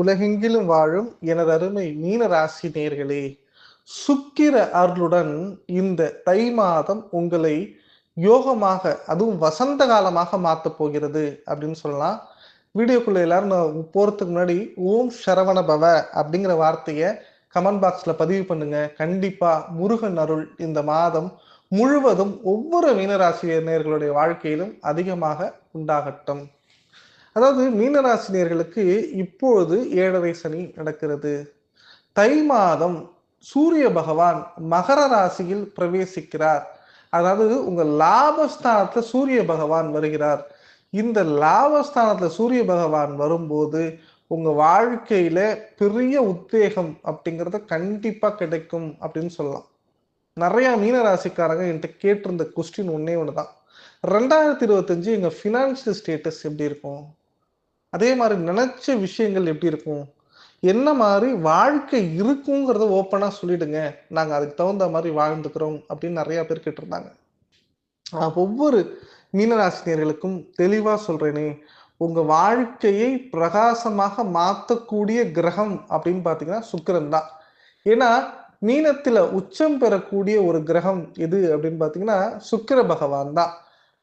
உலகெங்கிலும் வாழும் எனது அருமை மீன ராசி நேர்களே சுக்கிர அருளுடன் இந்த தை மாதம் உங்களை யோகமாக அதுவும் வசந்த காலமாக மாத்த போகிறது அப்படின்னு சொல்லலாம். வீடியோக்குள்ள எல்லாரும் நான் போறதுக்கு முன்னாடி ஓம் சரவண பவ அப்படிங்கிற வார்த்தையை கமெண்ட் பாக்ஸ்ல பதிவு பண்ணுங்க. கண்டிப்பா முருகன் அருள் இந்த மாதம் முழுவதும் ஒவ்வொரு மீனராசினியர்களுடைய வாழ்க்கையிலும் அதிகமாக உண்டாகட்டும். அதாவது மீனராசினியர்களுக்கு இப்பொழுது ஏழரை சனி நடக்கிறது. தை மாதம் சூரிய பகவான் மகர ராசியில் பிரவேசிக்கிறார். அதாவது உங்க லாபஸ்தானத்துல சூரிய பகவான் வருகிறார். இந்த லாபஸ்தானத்துல சூரிய பகவான் வரும்போது உங்க வாழ்க்கையில பெரிய உத்வேகம் அப்படிங்கிறத கண்டிப்பா கிடைக்கும் அப்படின்னு சொல்லலாம். நிறைய மீனராசிக்காரங்க என்கிட்ட கேட்டிருந்த கொஸ்டின் ஒன்னே தான் ரெண்டாயிரத்தி இருபத்தஞ்சு எங்கள் ஃபினான்ஷியல் ஸ்டேட்டஸ் எப்படி இருக்கும்? அதே மாதிரி நினைச்ச விஷயங்கள் எப்படி இருக்கும்? என்ன மாதிரி வாழ்க்கை இருக்குங்கிறத ஓப்பனாக சொல்லிடுங்க. நாங்கள் அதுக்கு தகுந்த மாதிரி வாழ்ந்துக்கிறோம் அப்படின்னு நிறையா பேர் கேட்டிருந்தாங்க. ஒவ்வொரு மீனராசினியர்களுக்கும் தெளிவாக சொல்கிறேனே உங்கள் வாழ்க்கையை பிரகாசமாக மாற்றக்கூடிய கிரகம் அப்படின்னு பார்த்தீங்கன்னா சுக்கரன் தான். ஏன்னா மீனத்தில் உச்சம் பெறக்கூடிய ஒரு கிரகம் எது அப்படின்னு பார்த்தீங்கன்னா சுக்கிர பகவான் தான்.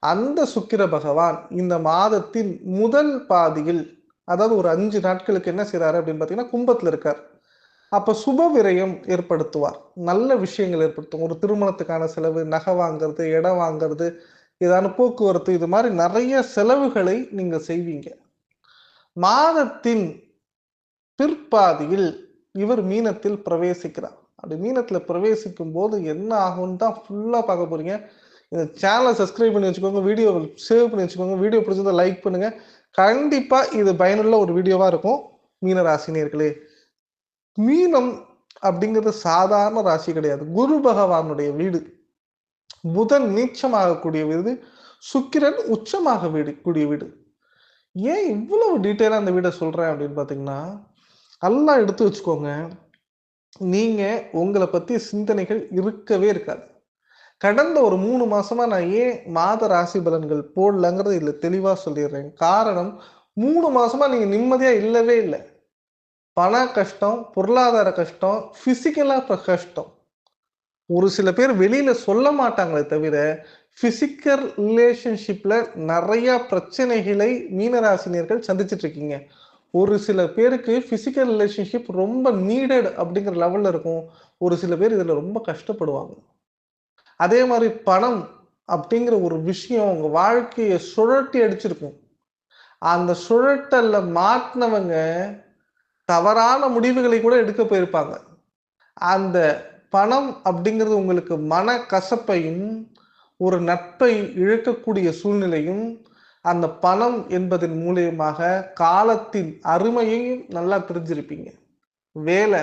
அந்த சுக்கிர பகவான் இந்த மாதத்தின் முதல் பாதியில் அதாவது ஒரு அஞ்சு நாட்களுக்கு என்ன செய்கிறாரு அப்படின்னு பார்த்தீங்கன்னா கும்பத்தில் இருக்கார். அப்போ சுப விரயம் ஏற்படுத்துவார். நல்ல விஷயங்கள் ஏற்படுத்தும். ஒரு திருமணத்துக்கான செலவு நகை வாங்குறது இடம் வாங்குறது ஏதான போக்குவரத்து இது மாதிரி நிறைய செலவுகளை நீங்கள் செய்வீங்க. மாதத்தின் பிற்பாதியில் இவர் மீனத்தில் பிரவேசிக்கிறார். அப்படி மீனத்தில் பிரவேசிக்கும் போது என்ன ஆகும்னு தான் ஃபுல்லாக பார்க்க போறீங்க. இந்த சேனலை சப்ஸ்கிரைப் பண்ணி வச்சுக்கோங்க வீடியோ சேவ் பண்ணி வச்சுக்கோங்க வீடியோ பிடிச்சிருந்தா லைக் பண்ணுங்க. கண்டிப்பா இது பயனுள்ள ஒரு வீடியோவா இருக்கும் மீன ராசினியர்களே மீனம் அப்படிங்கிறது சாதாரண ராசி கிடையாது. குரு பகவானுடைய வீடு. புதன் நீச்சமாகக்கூடிய வீடு சுக்கிரன் உச்சமாக வீடு கூடிய வீடு. ஏன் இவ்வளவு டீட்டெயிலாக அந்த வீடை சொல்கிறேன் அப்படின்னு பார்த்தீங்கன்னா எல்லாம் எடுத்து வச்சுக்கோங்க. நீங்கள் உங்களை பற்றி சிந்தனைகள் இருக்கவே இருக்காது. கடந்த ஒரு மூணு மாசமா நான் ஏன் மாத ராசி பலன்கள் போடலங்கிறது இதுல தெளிவா சொல்லிடுறேன். காரணம் மூணு மாசமா நீங்க நிம்மதியா இல்லவே இல்லை. பண கஷ்டம் பொருளாதார கஷ்டம் பிசிக்கலா கஷ்டம். ஒரு சில பேர் வெளியில சொல்ல மாட்டாங்களே தவிர பிசிக்கல் ரிலேஷன்ஷிப்ல நிறைய பிரச்சனைகளை மீனராசினியர்கள் சந்திச்சிட்டு இருக்கீங்க. ஒரு சில பேருக்கு பிசிக்கல் ரிலேஷன்ஷிப் ரொம்ப நீடட் அப்படிங்கிற லெவல்ல இருக்கும். ஒரு சில பேர் இதுல ரொம்ப கஷ்டப்படுவாங்க. அதே மாதிரி பணம் அப்படிங்கிற ஒரு விஷயம் உங்க வாழ்க்கையை சுழட்டி அடிச்சிருக்கும். அந்த சுழட்டல்ல மாட்டினவங்க தவறான முடிவுகளை கூட எடுக்க போயிருப்பாங்க. அந்த பணம் அப்படிங்கிறது உங்களுக்கு மன கசப்பையும் ஒரு நட்பை இழக்கக்கூடிய சூழ்நிலையும் அந்த பணம் என்பதன் மூலியமாக காலத்தின் அருமையையும் நல்லா தெரிஞ்சிருப்பீங்க. வேலை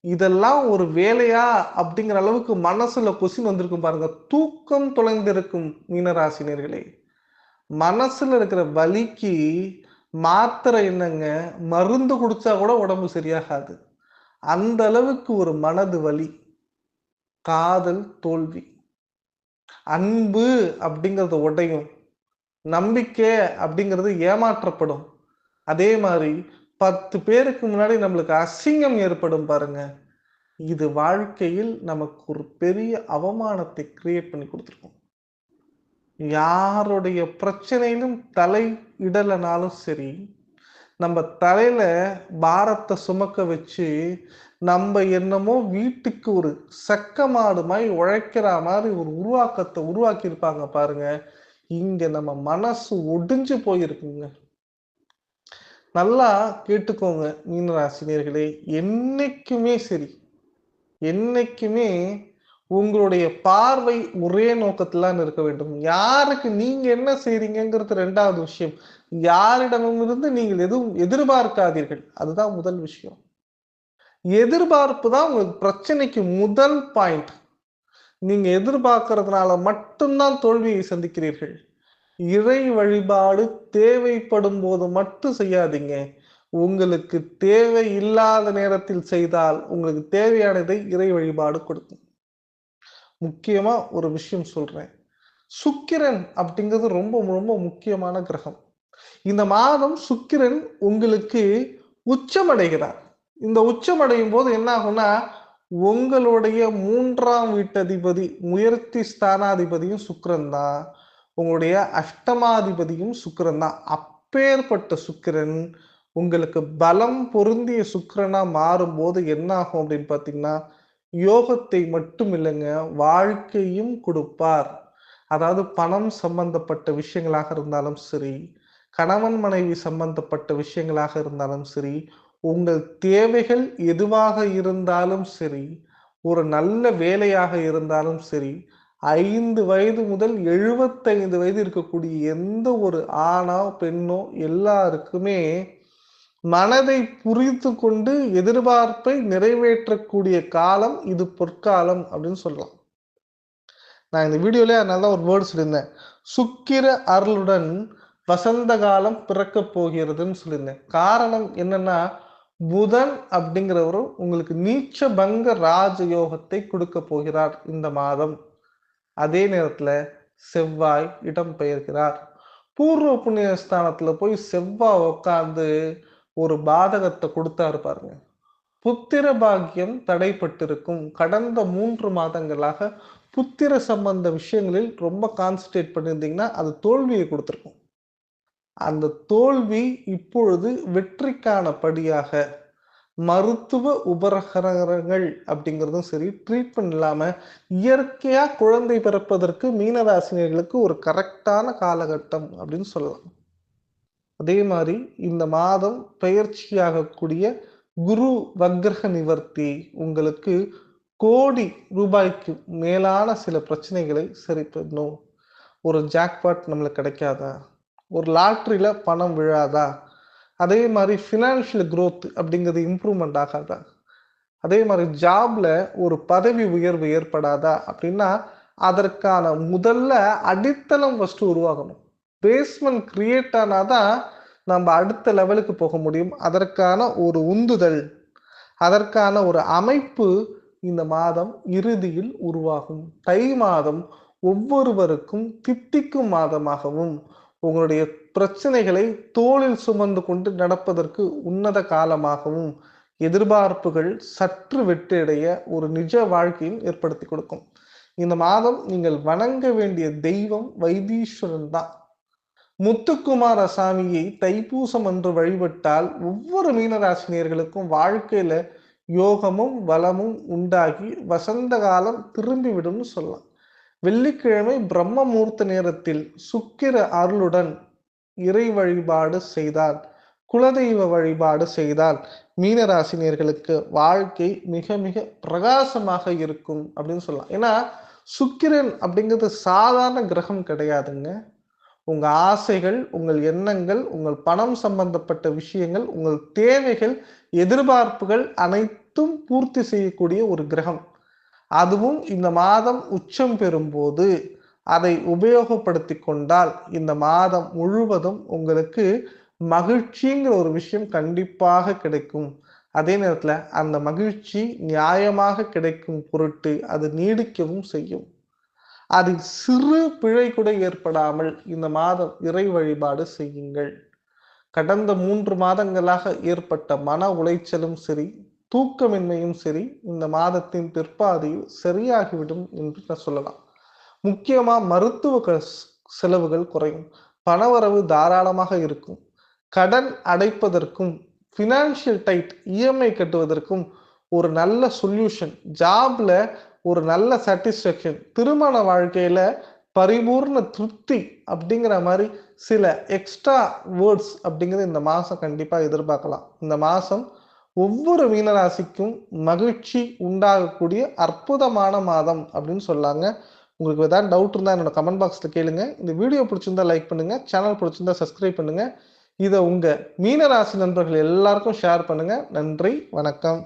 இதெல்லாம் ஒரு வேலையா அப்படிங்கிற அளவுக்கு மனசுல கொசின் வந்திருக்கும் பாருங்க. தூக்கம் தொலைந்திருக்கும் மீனராசினியர்களே. மனசுல இருக்கிற வலிக்கு மாத்திரை என்னங்க? மருந்து குடிச்சா கூட உடம்பு சரியாகாது. அந்த அளவுக்கு ஒரு மனது வலி காதல் தோல்வி. அன்பு அப்படிங்கிறது உடையும். நம்பிக்கை அப்படிங்கிறது ஏமாற்றப்படும். அதே மாதிரி பத்து பேருக்கு முன்னாடி நம்மளுக்கு அசிங்கம் ஏற்படும் பாருங்க. இது வாழ்க்கையில் நமக்கு ஒரு பெரிய அவமானத்தை கிரியேட் பண்ணி கொடுத்துருக்கோம். யாருடைய பிரச்சனையிலும் தலை இடலைனாலும் சரி நம்ம தலையில பாரத்தை சுமக்க வச்சு நம்ம என்னமோ வீட்டுக்கு ஒரு சக்க மாடு மாதிரி உழைக்கிற மாதிரி ஒரு உருவாக்கத்தை உருவாக்கியிருப்பாங்க பாருங்க. இங்க நம்ம மனசு ஒடிஞ்சு போயிருக்குங்க. நல்லா கேட்டுக்கோங்க மீனராசினியர்களே என்னைக்குமே சரி. என்னைக்குமே உங்களுடைய பார்வை ஒரே நோக்கத்திலான் இருக்க வேண்டும். யாருக்கு நீங்க என்ன செய்றீங்கிறது ரெண்டாவது விஷயம். யாரிடமிருந்து நீங்கள் எதுவும் எதிர்பார்க்காதீர்கள். அதுதான் முதல் விஷயம். எதிர்பார்ப்பு தான் உங்களுக்கு பிரச்சனைக்கு முதல் பாயிண்ட் நீங்க எதிர்பார்க்கறதுனால மட்டும்தான் தோல்வியை சந்திக்கிறீர்கள். இறை வழிபாடு தேவைப்படும் போது மட்டும் செய்யாதீங்க. உங்களுக்கு தேவை இல்லாத நேரத்தில் செய்தால் உங்களுக்கு தேவையானதை இறை வழிபாடு கொடுக்கும். முக்கியமா ஒரு விஷயம் சொல்றேன். சுக்கிரன் அப்படிங்கிறது ரொம்ப ரொம்ப முக்கியமான கிரகம். இந்த மாதம் சுக்கிரன் உங்களுக்கு உச்சமடைகிறார். இந்த உச்சமடையும் போது என்ன ஆகும்னா உங்களுடைய மூன்றாம் வீட்டதிபதி முயற்சி ஸ்தானாதிபதியும் சுக்கிரன் தான். உங்களுடைய அஷ்டமாதிபதியும் சுக்கரன் தான். அப்பேற்பட்ட சுக்கிரன் உங்களுக்கு பலம் பொருந்திய சுக்கரனா மாறும்போது என்ன ஆகும் அப்படின்னு பார்த்தீங்கன்னா யோகத்தை மட்டும் இல்லைங்க வாழ்க்கையும் கொடுப்பார். அதாவது பணம் சம்பந்தப்பட்ட விஷயங்களாக இருந்தாலும் சரி கணவன் மனைவி சம்பந்தப்பட்ட விஷயங்களாக இருந்தாலும் சரி உங்கள் தேவைகள் எதுவாக இருந்தாலும் சரி ஒரு நல்ல வேலையாக இருந்தாலும் சரி ஐந்து வயது முதல் எழுபத்தைந்து வயது இருக்கக்கூடிய எந்த ஒரு ஆணோ பெண்ணோ எல்லாருக்குமே மனதை புரிந்து கொண்டு எதிர்பார்ப்பை நிறைவேற்றக்கூடிய காலம் இது பொற்காலம் அப்படின்னு சொல்லலாம். நான் இந்த வீடியோல அதனால ஒரு வேர்டு சொல்லியிருந்தேன். சுக்கிர அருளுடன் வசந்த காலம் பிறக்க போகிறதுன்னு சொல்லியிருந்தேன். காரணம் என்னன்னா புதன் அப்படிங்கிறவரும் உங்களுக்கு நீச்ச பங்க ராஜயோகத்தை கொடுக்க போகிறார் இந்த மாதம். அதே நேரத்தில் செவ்வாய் இடம் பெயர்கிறார். பூர்வ புண்ணிய ஸ்தானத்தில் போய் செவ்வாய் உட்கார்ந்து ஒரு பாதகத்தை கொடுத்தாரு பாருங்க. புத்திர பாக்கியம் தடைப்பட்டிருக்கும். கடந்த மூன்று மாதங்களாக புத்திர சம்பந்த விஷயங்களில் ரொம்ப கான்சன்ட்ரேட் பண்ணியிருந்தீங்கன்னா அது தோல்வியை கொடுத்துருக்கும். அந்த தோல்வி இப்பொழுது வெற்றிக்கான படியாக மருத்துவ உபகரணங்கள் அப்படிங்கிறதும் சரி ட்ரீட்மெண்ட் இல்லாமல் இயற்கையாக குழந்தை பிறப்பதற்கு மீனராசினியர்களுக்கு ஒரு கரெக்டான காலகட்டம் அப்படின்னு சொல்லலாம். அதே மாதிரி இந்த மாதம் பயிற்சியாகக்கூடிய குரு வக்ரக நிவர்த்தி உங்களுக்கு கோடி ரூபாய்க்கு மேலான சில பிரச்சனைகளை சரி பண்ணும் ஒரு ஜாக்பாட் நம்மளுக்கு கிடைக்காதா? ஒரு லாட்ரியில் பணம் விழாதா? அதே மாதிரி ஃபினான்ஷியல் க்ரோத் அப்படிங்கிறது இம்ப்ரூவ்மெண்ட் ஆகாதா? அதே மாதிரி ஜாப்ல ஒரு பதவி உயர்வு ஏற்படாதா? அப்படின்னா அதற்கான முதல்ல அடித்தளம் ஃபஸ்ட்டு உருவாகணும். பேஸ்மெண்ட் கிரியேட் ஆனாதான் நம்ம அடுத்த லெவலுக்கு போக முடியும். அதற்கான ஒரு உந்துதல் அதற்கான ஒரு அமைப்பு இந்த மாதம் இறுதியில் உருவாகும். தை மாதம் ஒவ்வொருவருக்கும் தித்திக்கும் மாதமாகவும் உங்களுடைய பிரச்சனைகளை தோளில் சுமந்து கொண்டு நடப்பதற்கு உன்னத காலமாகவும் எதிர்பார்ப்புகள் சற்று வெற்றியடைய ஒரு நிஜ வாழ்க்கையும் ஏற்படுத்தி கொடுக்கும். இந்த மாதம் நீங்கள் வணங்க வேண்டிய தெய்வம் வைத்தீஸ்வரன் தான். முத்துக்குமார சாமியை தைப்பூசம் என்று வழிபட்டால் ஒவ்வொரு மீனராசினியர்களுக்கும் வாழ்க்கையில யோகமும் வளமும் உண்டாகி வசந்த காலம் திரும்பிவிடும்னு சொல்லலாம் வெள்ளிக்கிழமை பிரம்ம முகூர்த்த நேரத்தில் சுக்கிர அருளுடன் இறை வழிபாடு செய்தால் குலதெய்வ வழிபாடு செய்தால் மீனராசினியர்களுக்கு வாழ்க்கை மிக மிக பிரகாசமாக இருக்கும் அப்படின்னு சொல்லலாம். ஏன்னா சுக்கிரன் அப்படிங்கிறது சாதாரண கிரகம் கிடையாதுங்க. உங்க ஆசைகள் உங்கள் எண்ணங்கள் உங்கள் பணம் சம்பந்தப்பட்ட விஷயங்கள் உங்கள் தேவைகள் எதிர்பார்ப்புகள் அனைத்தும் பூர்த்தி செய்யக்கூடிய ஒரு கிரகம். அதுவும் இந்த மாதம் உச்சம் பெறும்போது அதை உபயோகப்படுத்தி கொண்டால் இந்த மாதம் முழுவதும் உங்களுக்கு மகிழ்ச்சிங்கிற ஒரு விஷயம் கண்டிப்பாக கிடைக்கும். அதே நேரத்தில் அந்த மகிழ்ச்சி நியாயமாக கிடைக்கும் பொருட்டு அது நீடிக்கவும் செய்யும். அதில் சிறு பிழை கூட ஏற்படாமல் இந்த மாதம் இறை வழிபாடு செய்யுங்கள். கடந்த மூன்று மாதங்களாக ஏற்பட்ட மன உளைச்சலும் சரி தூக்கமின்மையும் சரி இந்த மாதத்தின் பிற்பாதையில் சரியாகிவிடும் என்று நான் சொல்லலாம். முக்கியமாக மருத்துவ க- செலவுகள் குறையும். பணவரவு தாராளமாக இருக்கும். கடன் அடைப்பதற்கும் ஃபினான்ஷியல் டைட் இஎம்ஐ கட்டுவதற்கும் ஒரு நல்ல சொல்யூஷன் ஜாப்ல ஒரு நல்ல சாட்டிஸ்ஃபேக்ஷன் திருமண வாழ்க்கையில பரிபூர்ண திருப்தி அப்படிங்கிற மாதிரி சில எக்ஸ்ட்ரா வேர்ட்ஸ் அப்படிங்கிறது இந்த மாதம் கண்டிப்பாக எதிர்பார்க்கலாம். இந்த மாதம் ஒவ்வொரு மீனராசிக்கும் மகிழ்ச்சி உண்டாகக்கூடிய அற்புதமான மாதம் அப்படின்னு சொல்லாங்க. உங்களுக்கு ஏதாவது டவுட் இருந்தால் என்னோட கமெண்ட் பாக்ஸில் கேளுங்க. இந்த வீடியோ பிடிச்சிருந்தா லைக் பண்ணுங்க. சேனல் பிடிச்சிருந்தா சப்ஸ்கிரைப் பண்ணுங்க. இதை உங்கள் மீனராசி நண்பர்கள் எல்லாருக்கும் ஷேர் பண்ணுங்க. நன்றி. வணக்கம்.